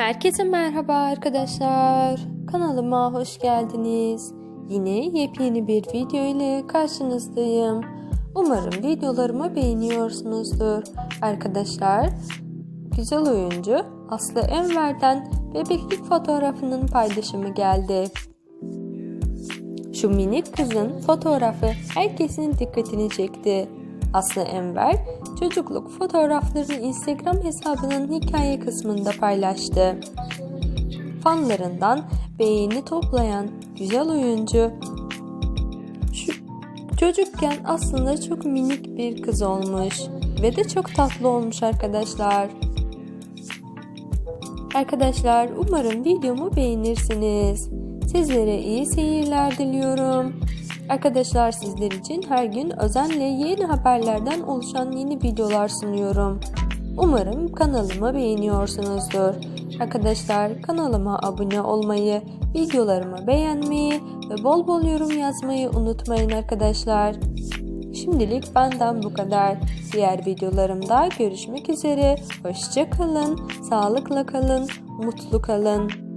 Herkese merhaba arkadaşlar. Kanalıma hoş geldiniz. Yine yepyeni bir video ile karşınızdayım. Umarım videolarımı beğeniyorsunuzdur. Arkadaşlar, güzel oyuncu Aslı Enver'den bebeklik fotoğrafının paylaşımı geldi. Şu minik kızın fotoğrafı herkesin dikkatini çekti. Aslı Enver çocukluk fotoğraflarını Instagram hesabının hikaye kısmında paylaştı. Fanlarından beğeni toplayan güzel oyuncu şu çocukken aslında çok minik bir kız olmuş ve de çok tatlı olmuş arkadaşlar. Arkadaşlar umarım videomu beğenirsiniz. Sizlere iyi seyirler diliyorum. Arkadaşlar sizler için her gün özenle yeni haberlerden oluşan yeni videolar sunuyorum. Umarım kanalımı beğeniyorsunuzdur. Arkadaşlar kanalıma abone olmayı, videolarımı beğenmeyi ve bol bol yorum yazmayı unutmayın arkadaşlar. Şimdilik benden bu kadar. Diğer videolarımda görüşmek üzere. Hoşça kalın, sağlıkla kalın, mutlu kalın.